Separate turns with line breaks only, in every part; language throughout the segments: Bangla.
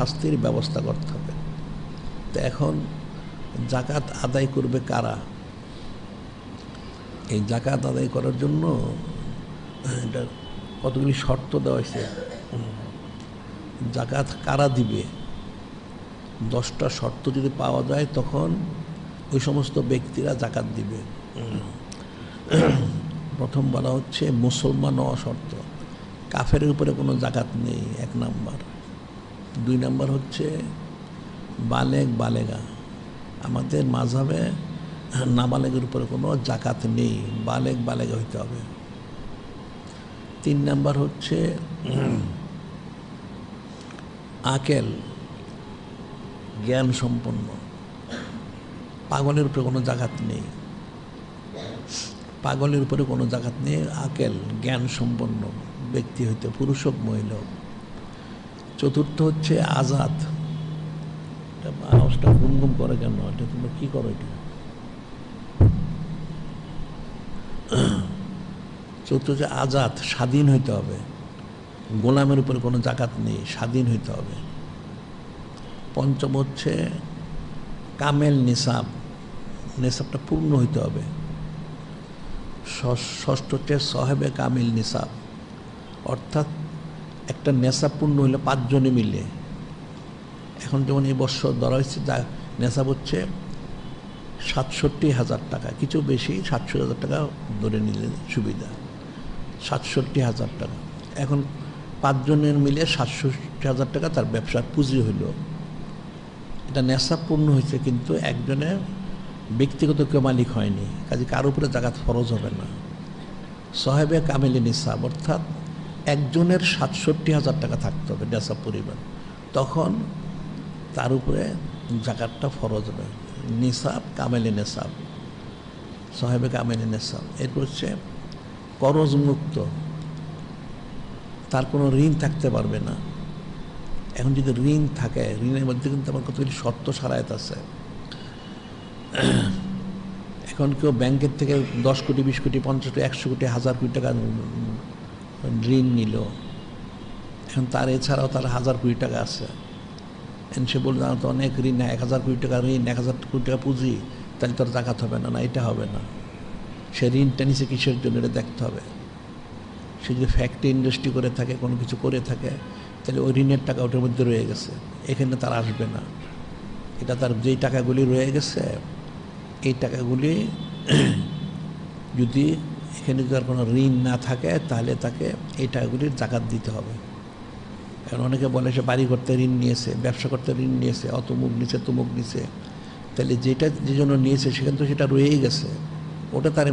শাস্তির ব্যবস্থা করতে হবে। তো এখন জাকাত আদায় করবে কারা? এই জাকাত আদায় করার জন্য এটা কতগুলি শর্ত দেওয়া হয়েছে। জাকাত কারা দিবে? দশটা শর্ত যদি পাওয়া যায় তখন ওই সমস্ত ব্যক্তিরা জাকাত দিবে। প্রথম বলা হচ্ছে মুসলমান হওয়া শর্ত। কাফের উপরে কোনো জাকাত নেই, এক নাম্বার। দুই নম্বর হচ্ছে বালেগ, বালেগা। আমাদের মাঝাবে নাবালেগের উপরে কোনো জাকাত নেই। বালেগ, বালেগা হইতে হবে। তিন নাম্বার হচ্ছে আকেল জ্ঞান সম্পন্ন পাগলের উপরে কোনো জাগাত নেই। পাগলের উপরে কোনো জাগাত নেই। আকেল জ্ঞান সম্পন্ন ব্যক্তি হইতে পুরুষ হোক, মহিলা হোক। চতুর্থ হচ্ছে আজাদ। এটা আওয়াজটা গুম গুম করে কেন? এটা তোমরা কী করো এটা? চতুর্থ হচ্ছে আজাদ, স্বাধীন হইতে হবে। গোলামের উপরে কোনো জাকাত নেই, স্বাধীন হইতে হবে। পঞ্চম হচ্ছে কামেল নিসাব। নিসাবটা পূর্ণ হইতে হবে। ষষ্ঠ হচ্ছে সহেবে কামিল নিসাব। অর্থাৎ একটা নেশাব পূর্ণ হইলে পাঁচজনে মিলে। এখন যেমন এই বছর ধরা হয়েছে, যা নেশা হচ্ছে সাতষট্টি হাজার টাকা। কিছু বেশি, সাতষট্টি হাজার টাকা ধরে নিলে সুবিধা। সাতষট্টি হাজার টাকা। এখন পাঁচজনের মিলে সাতষট্টি হাজার টাকা তার ব্যবসার পুঁজি হইল। এটা নেশা পূর্ণ হয়েছে কিন্তু একজনের ব্যক্তিগত কেউ মালিক হয়নি। কাজে কার উপরে জাগাত ফরজ হবে না। সাহেবে কামেলি নিসাব, অর্থাৎ একজনের সাতষট্টি হাজার টাকা থাকতে হবে নেশা পরিমাণ। তখন তার উপরে জাকাতটা ফরজ হবে। নিসাব কামেলি নেশাব সাহেবে কামেলি নেশাব এরপর হচ্ছে করজ মুক্ত। তার কোনো ঋণ থাকতে পারবে না। এখন যদি ঋণ থাকে, ঋণের মধ্যে কিন্তু আমার কতগুলি শর্ত সারায়ত আছে। এখন কেউ ব্যাংকের থেকে দশ কোটি, বিশ কোটি, পঞ্চাশ কোটি, একশো কোটি, হাজার কোটি টাকা ঋণ নিল। এখন তার এছাড়াও তার হাজার কোটি টাকা আছে। এখন সে বলল তো অনেক ঋণ এক হাজার কোটি টাকা ঋণ, এক হাজার কোটি টাকা পুঁজি, তাহলে তোর জাকাত হবে না। না, এটা হবে না। সে ঋণটা নিচে কিসের জন্য, এটা দেখতে হবে। সে যদি ফ্যাক্টরি ইন্ডাস্ট্রি করে থাকে, কোনো কিছু করে থাকে, তাহলে ওই ঋণের টাকা ওটার মধ্যে রয়ে গেছে। এখানে তার আসবে না। এটা তার যেই টাকাগুলি রয়ে গেছে, এই টাকাগুলি যদি এখানে যদি আর কোনো ঋণ না থাকে, তাহলে তাকে এই টাকাগুলির জাকাত দিতে হবে। কারণ অনেকে বলে সে বাড়ি করতে ঋণ নিয়েছে, ব্যবসা করতে ঋণ নিয়েছে অত মুখ নিছে তুমুক নিছে তাহলে যেটা যে জন্য নিয়েছে, সেখানে তো সেটা রয়েই গেছে। ওটা তার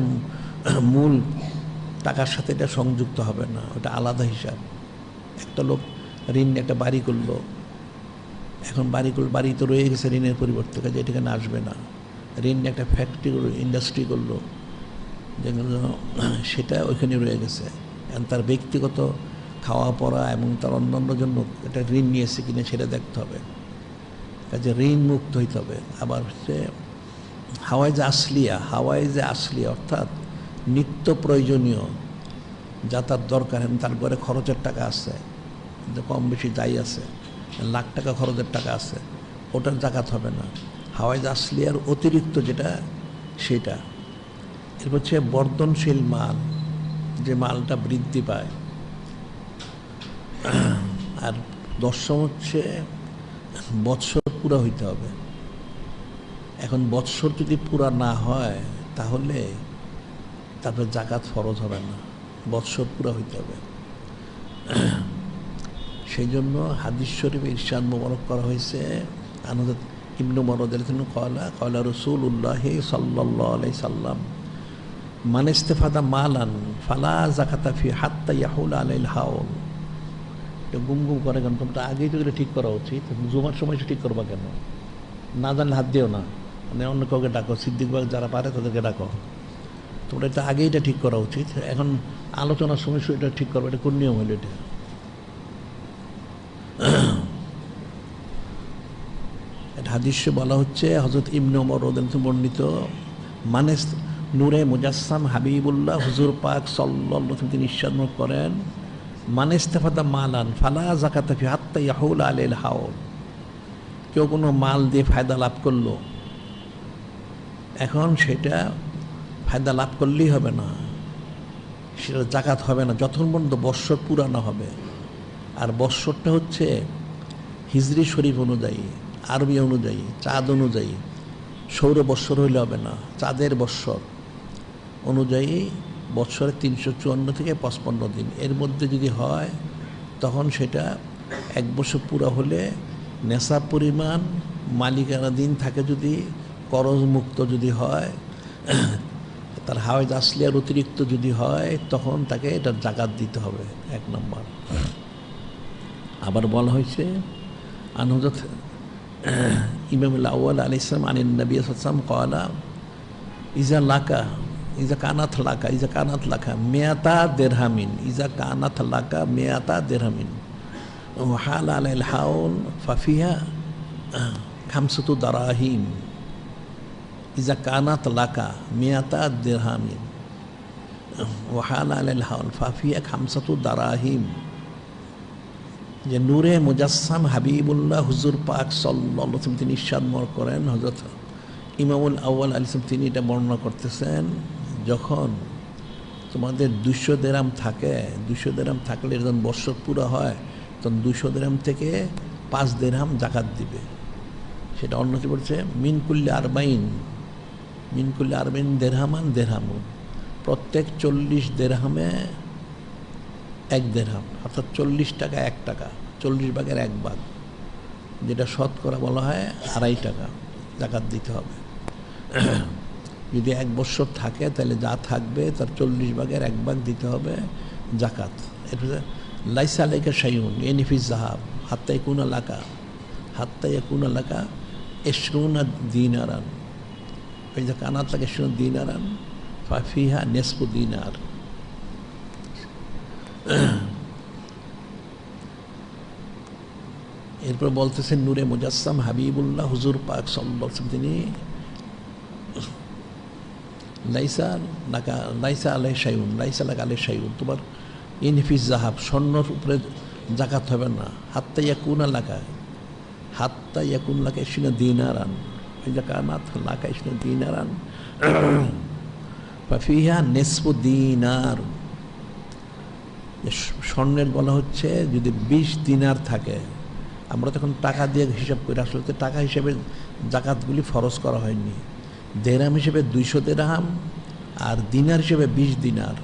মূল টাকার সাথে এটা সংযুক্ত হবে না, ওটা আলাদা হিসাব। একটা লোক ঋণ একটা বাড়ি করল, এখন বাড়ি করল, বাড়ি তো রয়ে গেছে ঋণের পরিবর্তে, কাজে এটা এখানে আসবে না। ঋণ একটা ফ্যাক্টরি করল ইন্ডাস্ট্রি করল যেগুলো সেটা ওইখানে রয়ে গেছে। তার ব্যক্তিগত খাওয়া পড়া এবং তার অন্যান্য জন্য একটা ঋণ নিয়েছে কিনা সেটা দেখতে হবে। কাজে ঋণ মুক্ত হইতে হবে। আবার হচ্ছে হাওয়াই যে আসলিয়া হাওয়াই যে আসলিয়া, অর্থাৎ নিত্য প্রয়োজনীয় যা তার দরকার তার ঘরে খরচের টাকা আছে কম বেশি যাই আছে, লাখ টাকা খরচের টাকা আছে, ওটার জাকাত হবে না। হাওয়াই আসলিয়ার অতিরিক্ত যেটা, সেটা। এরপর হচ্ছে বর্ধনশীল মাল, যে মালটা বৃদ্ধি পায়। আর দশম হচ্ছে বৎসর পুরা হইতে হবে। এখন বৎসর যদি পুরা না হয়, তাহলে তারপরে জাকাত ফরজ হবে না। বৎসর পুরা হইতে হবে। সেই জন্য হাদিস শরীফ ইরশাদ মোবারক করা হয়েছে। আনন্দ ইবনু মরদের কয়লা কয়লা রসুল উল্লাহ সাল্লাহ আলাই সাল্লাম। মানে ইস্তেফাদা মালান ফালা জাকাতা ফি হাত্তা ইয়াহুল আলাইল হাউল এটা গুম গুম করে কেন তোমরা আগেই তো ঠিক করা উচিত জুমার সময় ঠিক করবা কেন না জানলে হাত দিও না মানে অন্য কাউকে ডাকো সিদ্দিকবাগ যারা পারে তাদেরকে ডাকো তোমরা এটা আগেই এটা ঠিক করা উচিত এখন আলোচনার সময় এটা ঠিক করব এটা কোন নিয়ম হলো এটা হাদিসে বলা হচ্ছে হজরত ইবনে ওমর রোদেন বর্ণিত মানে নূরে মুজাসসাম হাবিবুল্লাহ হুজুর পাক সাল্লাহ তিনি ইস্বাদ করেন মানে ইস্তেফাদা মালান ফালা জাকাতাফি হাত্তা ইয়াহুল আলেল হাউল কেউ কোনো মাল দিয়ে ফায়দা লাভ করল। এখন সেটা ফায়দা লাভ করলেই হবে না, সেটা জাকাত হবে না, যতক্ষণ পর্যন্ত বৎসর পুরানো হবে। আর বৎসরটা হচ্ছে হিজরি শরীফ অনুযায়ী, আরবি অনুযায়ী, চাঁদ অনুযায়ী, সৌর বৎসর হইলে হবে না, চাঁদের বৎসর অনুযায়ী বৎসরে তিনশো চুয়ান্ন থেকে পঁচপন্ন দিন। এর মধ্যে যদি হয়, তখন সেটা এক বছর পুরো হলে নেশা পরিমাণ, মালিকানা দিন থাকে যদি, করজ মুক্ত যদি হয়, তার হাওয়াজ আসলিয়ার অতিরিক্ত যদি হয়, তখন তাকে এটা জাকাত দিতে হবে, এক নম্বর। আবার বলা হয়েছে আনহজত ইমামুল আউ্ল আলি ইসলাম আনিন নবী আসলাম কলা, ইজা লাকা ইজা কানাথ লাকা ইজা কানাত লাখা মেয়াতা দেরহামিন ইজা কানাথ লাকা মেয়াতা দেরহামিন হাল আল হাউল ফাফিয়া খামসুতু দারাহিম ইজা কানাথ লাকা মেয়াতা দেরহামিন ওহাল আল হাউল ফাফিয়া খামসুতু দারাহিম যে নূরে মুজাসম হাবিবুল্লাহ হুজুর পাক সল্লাহ তিনি ইসাদ মর করেন হজরত ইমামুল আউ্ল আলিসম তিনি এটা বর্ণনা করতেছেন। যখন তোমাদের দুশো দেরাম থাকে দুশো দেরাম থাকলে যখন বৎসর পুরো হয়, তখন দুশো দেরাম থেকে পাঁচ দেরাম জাকাত দিবে। সেটা অন্যটি বলছে? মিনকুল্লি আরবাইন মিনকুল্লি আরবাইন দেড়হামান দেড়হামুন প্রত্যেক চল্লিশ দেড়হামে এক দেড়হাম অর্থাৎ চল্লিশ টাকা এক টাকা, চল্লিশ ভাগের এক ভাগ, যেটা শতকরা বলা হয় আড়াই টাকা জাকাত দিতে হবে। যদি এক বছর থাকে, তাহলে যা থাকবে তার চল্লিশ ভাগের এক ভাগ দিতে হবে জাকাত। এরপরে লাইসা আলাইকা সাইউন এনিফিস জাহাব হাত্তাই কোন এলাকা হাত্তাই কোন এলাকা এশরুনা দিন আরান ওই যে কানাত লাগে এশরুন দিন আরান ফাফিহা নেসপু দিন আর এরপর বলতেছেন নূরে মুজাসসাম হাবিবুল্লাহ, হুজুর পাক সাল্লাহ তিনি লাইসা লাকা লাইসা আলাই সাইউন লাইসা লাকা আলাই সাইউন তোমার ইনফিস জাহাব স্বর্ণর উপরে জাকাত হবে না। হাত্তা ইয়াকুন লাকা, হাত্তা ইয়াকুন লাকা এসিনা দিন আরান জাকানাত লাকা এসিনা দিন আরান ফিহা নেসপু দিনার স্বর্ণের বলা হচ্ছে যদি বিশ দিনার থাকে, আমরা তখন টাকা দিয়ে হিসাব করি। আসলে টাকা হিসেবে জাকাতগুলি ফরজ করা হয়নি। দেরাম হিসেবে দুইশো দেরাম আর দিনার হিসেবে বিশ দিনার।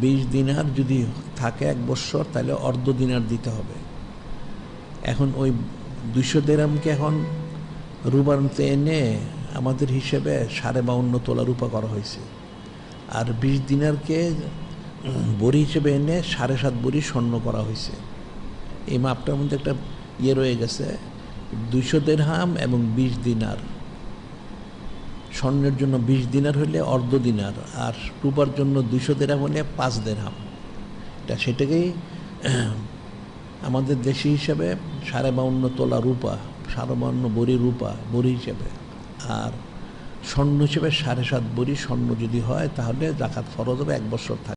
বিশ দিনার যদি থাকে এক বছর তাহলে অর্ধ দিনার দিতে হবে। এখন ওই দুইশো দেরামকে এখন রূপান্তে এনে আমাদের হিসেবে সাড়ে বাউন্ন তোলা রূপা করা হয়েছে। আর বিশ দিনারকে বড়ি হিসেবে এনে সাড়ে সাত বড়ি স্বর্ণ করা হয়েছে। এই মাপটার মধ্যে একটা ইয়ে রয়ে গেছে, দুইশো দেড়হাম এবং বিশ দিনার। স্বর্ণের জন্য বিশ দিনার হলে অর্ধ দিনার, আর রূপার জন্য দুশো দেড়হাম হলে পাঁচ দেড়হাম এটা সেটাকেই আমাদের দেশি হিসাবে সাড়ে বাউন্ন তোলা রূপা সাড়ে বাউন্ন বড়ি রূপা, বড়ি হিসেবে। আর স্বর্ণ হিসেবে সাড়ে সাত বড়ি স্বর্ণ যদি হয়, তাহলে জাকাত ফরজ হবে এক বছর থাকে